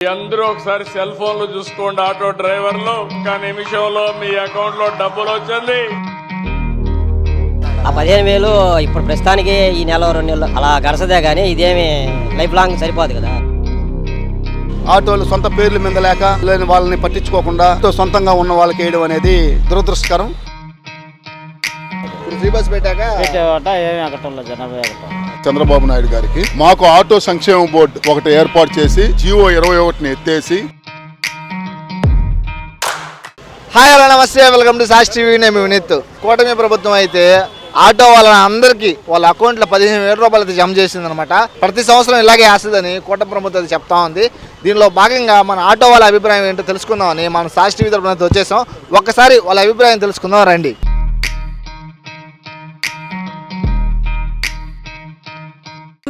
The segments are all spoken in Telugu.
అందరూ ఒకసారి సెల్ ఫోన్లు చూసుకోండి ఆటో డ్రైవర్లు ఒక నిమిషంలో మీ అకౌంట్లో డబ్బులు వచ్చింది. ఆ పదిహేను వేలు ఇప్పుడు ప్రస్తుతానికి ఈ నెల రెండు నెలలు అలా గడసదే కానీ ఇదేమి లైఫ్ లాంగ్ సరిపోదు కదా. ఆటోలు సొంత పేర్ల మీద లేక లేని వాళ్ళని పట్టించుకోకుండా సొంతంగా ఉన్న వాళ్ళకి వేయడం అనేది దురదృష్టకరం. ఇప్పుడు ఫ్రీ బస్ పెట్టాక పెట్టేవాట ఏమి ఎక్కటంలో జనాభా ఎక్కటం చంద్రబాబు నాయుడు గారికి. మాకు ఆటో సంక్షేమ బోర్డు ఒకటి ఏర్పాటు చేసి జియో ఇరవై ఒకటిని ఎత్తేసి. హాయ్ హలో నమస్తే. Welcome to Sakshi TV. నేను వినీత్. కూటమి ప్రభుత్వం అయితే ఆటో వాళ్ళ అందరికీ వాళ్ళ అకౌంట్లో పదిహేను వేల రూపాయలు అయితే జమ చేసిందనమాట. ప్రతి సంవత్సరం ఇలాగే వేస్తుందని కూటమి ప్రభుత్వం అయితే చెప్తా ఉంది. దీనిలో భాగంగా మన ఆటో వాళ్ళ అభిప్రాయం ఏంటో తెలుసుకుందామని మన సాక్షి టీవీ తరపున వచ్చేసాం. ఒక్కసారి వాళ్ళ అభిప్రాయం తెలుసుకుందాం రండి.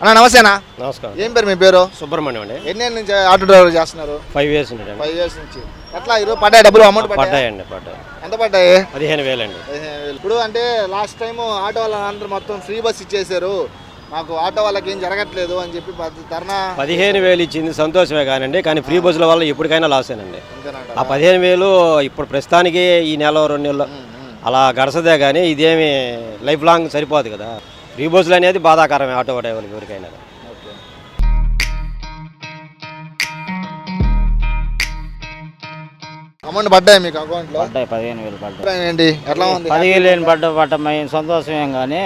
అన్న నమస్తేనా నమస్కారం. ఏం పేరు మీ పేరు? సుబ్రహ్మణ్యం అండి. ఎన్ని నుంచి ఆటో డ్రైవర్ చేస్తున్నారు? ఫైవ్ ఇయర్స్ ఉంటాయండి ఫైవ్ ఇయర్స్ నుంచి. ఎట్లా ఈరోజు పడ్డాయి? డబ్బులు అమౌంట్ పడ్డాయి? పడ్డాయండి పడ్డాయి. ఎంత పడ్డాయి? పదిహేను వేలు. ఇప్పుడు అంటే లాస్ట్ టైం ఆటో వాళ్ళందరూ మొత్తం ఫ్రీ బస్ ఇచ్చేసారు. మాకు ఆటో వాళ్ళకి ఏం జరగట్లేదు అని చెప్పి ధర్నా పదిహేను వేలు ఇచ్చింది సంతోషమే కానండి కానీ ఫ్రీ బస్సుల వల్ల ఎప్పటికైనా లాసేనండి అంతేనంట ఆ పదిహేను వేలు ఇప్పుడు ప్రస్తుతానికి ఈ నెల రెండు నెలలు అలా గడసదే కానీ ఇదేమి లైఫ్ లాంగ్ సరిపోదు కదా. ఫ్రీ బస్సులు అనేది బాధాకరమే ఆటో డ్రైవర్కి ఎవరికైనా. ఓకే. అమౌంట్ పడ్డాయి మీకు అకౌంట్లో పడ్డాయి పదిహేను వేలు పడ్డాయి. ఏంటి ఎట్లా ఉంది? పదివేలు ఏం పడ్డ పడ్డ సంతోషమేం కానీ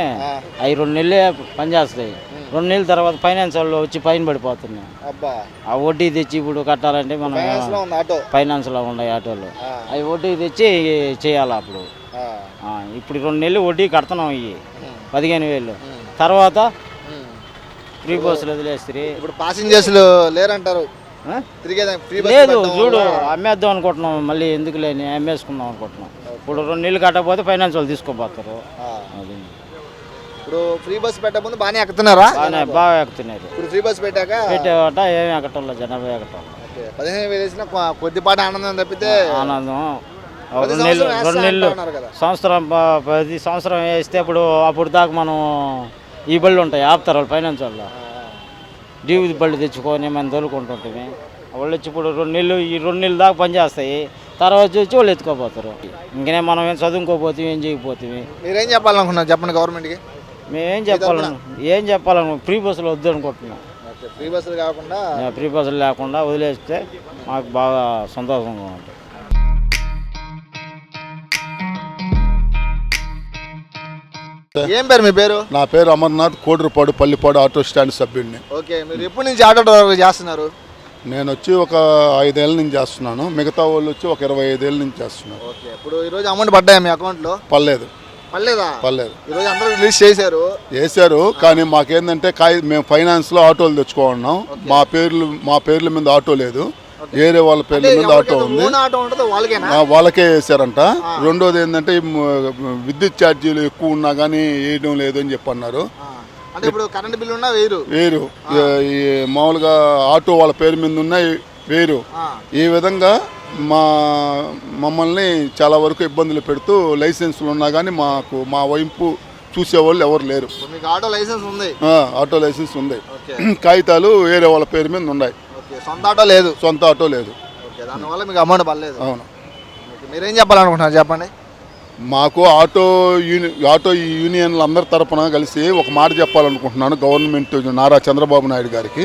అవి రెండు నెలలే పనిచేస్తాయి రెండు నెలల తర్వాత ఫైనాన్స్ వాళ్ళు వచ్చి పైన పడిపోతున్నాయి. అబ్బా. ఆ వడ్డీ తెచ్చి ఇప్పుడు కట్టాలంటే మనం ఫైనాన్స్లో ఉన్నాయి ఆటోలు. ఆ. అవి వడ్డీ తెచ్చి చేయాలి అప్పుడు? ఇప్పుడు రెండు నెలలు వడ్డీ కడుతున్నాం ఇవి పదిహేను వేలు. తర్వాత. ఫ్రీ బస్సులు వదిలేస్తే ఇప్పుడు పాసింజర్స్ లేరంటారు. లేదు చూడు అమ్మేద్దాం అనుకుంటున్నాం మళ్ళీ ఎందుకు లేని అమ్మేసుకుందాం అనుకుంటున్నాం. ఇప్పుడు రెండు నెలలు కట్టకపోతే ఫైనాన్స్ వాళ్ళు తీసుకోపోతారు అది. ఇప్పుడు ఫ్రీ బస్ పెట్టకముందు బాగానే ఎక్కుతున్నారా? బాగానే బాగా ఎక్కుతున్నారు. ఇప్పుడు ఫ్రీ బస్ పెట్టాక పెట్టేవాట ఏమి ఎక్కటంలో జనాభా ఎక్కటం పదిహేను వేలు వేసిన కొద్దిపాటి ఆనందం తప్పితే ఆనందం. రెండు నెలలు రెండు నెలలు. సంవత్సరం ప- ప్రతి సంవత్సరం వేస్తే ఇప్పుడు అప్పుడు దాకా మనం ఈ బళ్ళు ఉంటాయి ఆపుతారు వాళ్ళు ఫైనాన్స్ వాళ్ళు. డ్యూ బళ్ళు తెచ్చుకొని మనం తోలుకుంటుంటే వాళ్ళు వచ్చి ఇప్పుడు రెండు నెలలు ఈ రెండు నెలలు దాకా పనిచేస్తాయి తర్వాత వచ్చి వాళ్ళు ఎత్తుకోపోతారు. ఇంకనే మనం ఏం చదువుకోపోతే ఏం చేయకపోతే. మీరేం చెప్పాలనుకున్నారు చెప్పండి గవర్నమెంట్కి? మేమేం చెప్పాలను ఏం చెప్పాలను ఫ్రీ బస్సులు వద్దు అనుకుంటున్నాం. ఫ్రీ బస్సులు కాకుండా ఫ్రీ బస్సులు లేకుండా వదిలేస్తే మాకు బాగా సంతోషంగా ఉంటుంది. ఏం పేరు మీ పేరు? నా పేరు అమర్నాథ్ కోడ్రపాడు పల్లిపాడు ఆటో స్టాండ్ సభ్యుడిని. ఓకే మీరు ఎప్పటి నుంచి ఆటో డ్రైవర్ చేస్తున్నారు? నేను వచ్చి ఒక ఐదేళ్ళ నుంచి చేస్తున్నాను. మిగతా వాళ్ళు వచ్చి ఒక ఇరవై ఐదేళ్ళ నుంచి చేస్తున్నారు. ఓకే ఇప్పుడు ఈరోజు అమౌంట్ పడ్డాయి మీ అకౌంట్లో? పర్లేదు. పర్లేదా? పర్లేదు. ఈరోజు అందరూ రిలీజ్ చేశారు. వేశారు కానీ మాకేందంటే కాయ మేము ఫైనాన్స్లో ఆటోలు తెచ్చుకున్నాం మా పేర్లు మా పేర్ల మీద ఆటో లేదు. వేరే వాళ్ళ పేర్ల మీద ఆటో ఉంది. వాళ్ళకే వేసారంట. రెండోది ఏంటంటే విద్యుత్ ఛార్జీలు ఎక్కువ ఉన్నా కానీ వేయడం లేదు అని చెప్పి అన్నారు ఆ. అంటే ఇప్పుడు కరెంట్ బిల్లు ఉన్నా వేరు వేరు ఈ మామూలుగా ఆటో వాళ్ళ పేరు మీద ఉన్నాయి వేరు. ఈ విధంగా మా మమ్మల్ని చాలా వరకు ఇబ్బందులు పెడుతూ లైసెన్సులు ఉన్నా కానీ మాకు మా వైపు చూసేవాళ్ళు ఎవరు లేరు. ఆటో లైసెన్స్ ఉంది. ఆటో లైసెన్స్ ఉంది. కాగితాలు వేరే వాళ్ళ పేరు మీద ఉన్నాయి. సొంత ఆటో లేదు. సొంత ఆటో లేదు. ఓకే దానివల్ల మీకు అమౌంట్ పడలేదు. అవును. మీరేం చెప్పాలనుకుంటున్నారు చెప్పండి? మాకు ఆటో యూని ఆటో యూనియన్లు అందరి తరపున కలిసి ఒక మాట చెప్పాలనుకుంటున్నాను గవర్నమెంట్ నారా చంద్రబాబు నాయుడు గారికి.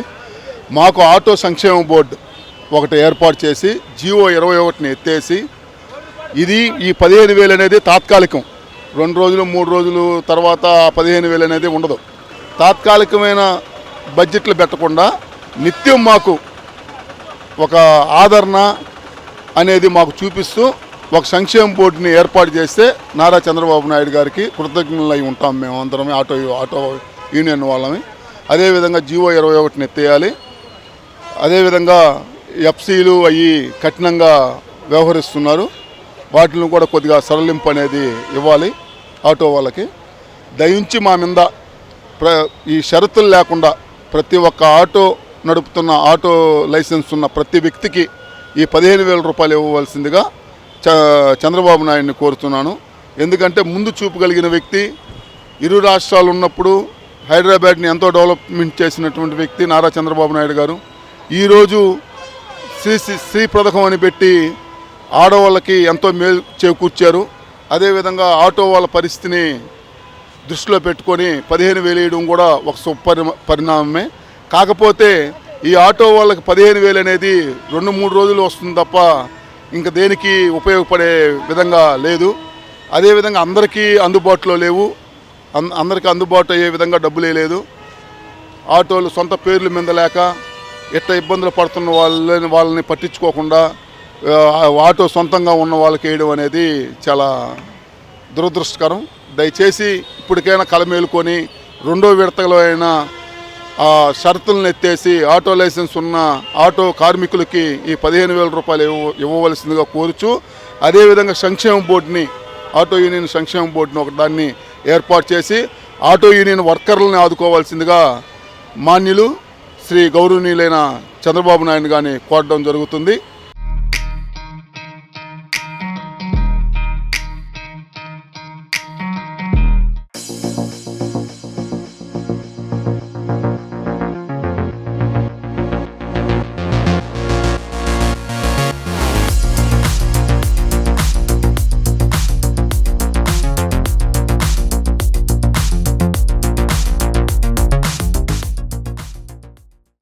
మాకు ఆటో సంక్షేమ బోర్డు ఒకటి ఏర్పాటు చేసి జియో ఇరవై ఒకటిని ఎత్తేసి ఇది ఈ పదిహేను వేలు అనేది తాత్కాలికం. రెండు రోజులు మూడు రోజులు తర్వాత పదిహేను వేలు అనేది ఉండదు. తాత్కాలికమైన బడ్జెట్లు పెట్టకుండా నిత్యం మాకు ఒక ఆదరణ అనేది మాకు చూపిస్తూ ఒక సంక్షేమ బోర్డుని ఏర్పాటు చేస్తే నారా చంద్రబాబు నాయుడు గారికి కృతజ్ఞులై ఉంటాం మేము అందరమే ఆటో ఆటో యూనియన్ వాళ్ళమే. అదేవిధంగా జీవో ఇరవై ఒకటిని ఎత్తేయాలి. అదేవిధంగా ఎఫ్సీలు అవి కఠినంగా వ్యవహరిస్తున్నారు. వాటిని కూడా కొద్దిగా సరళింపు అనేది ఇవ్వాలి ఆటో వాళ్ళకి. దయించి మా మీద ప్ర ఈ షరతులు లేకుండా ప్రతి ఒక్క ఆటో నడుపుతున్న ఆటో లైసెన్స్ ఉన్న ప్రతి వ్యక్తికి ఈ పదిహేను వేల రూపాయలు ఇవ్వవలసిందిగా చ చంద్రబాబు నాయుడిని కోరుతున్నాను. ఎందుకంటే ముందు చూపు కలిగిన వ్యక్తి ఇరు రాష్ట్రాలు ఉన్నప్పుడు హైదరాబాద్ని ఎంతో డెవలప్మెంట్ చేసినటువంటి వ్యక్తి నారా చంద్రబాబు నాయుడు గారు. ఈరోజు శ్రీ శ్రీ శ్రీ పథకం అని పెట్టి ఆడవాళ్ళకి ఎంతో మేలు చేకూర్చారు. అదేవిధంగా ఆటో వాళ్ళ పరిస్థితిని దృష్టిలో పెట్టుకొని పదిహేను వేలు వేయడం కూడా ఒక సుపరి పరిణామమే. కాకపోతే ఈ ఆటో వాళ్ళకి పదిహేను వేలు అనేది రెండు మూడు రోజులు వస్తుంది తప్ప ఇంకా దేనికి ఉపయోగపడే విధంగా లేదు. అదేవిధంగా అందరికీ అందుబాటులో లేవు. అంద అందరికీ అందుబాటు అయ్యే విధంగా డబ్బులే లేదు. ఆటోలు సొంత పేర్లు మీద లేక ఎట్ట ఇబ్బందులు పడుతున్న వాళ్ళని వాళ్ళని పట్టించుకోకుండా ఆటో సొంతంగా ఉన్న వాళ్ళకి వేయడం అనేది చాలా దురదృష్టకరం. దయచేసి ఇప్పటికైనా కలమేలుకొని రెండో విడతలో అయినా షరతులను ఎత్తేసి ఆటో లైసెన్స్ ఉన్న ఆటో కార్మికులకి ఈ పదిహేను వేల రూపాయలు ఇవ్వ ఇవ్వవలసిందిగా కోరుచు అదేవిధంగా సంక్షేమ బోర్డుని ఆటో యూనియన్ సంక్షేమ బోర్డుని ఒక దాన్ని ఏర్పాటు చేసి ఆటో యూనియన్ వర్కర్లను ఆదుకోవాల్సిందిగా మాన్యులు శ్రీ గౌరవనీయులైన చంద్రబాబు నాయుడు గారిని కోరడం జరుగుతుంది.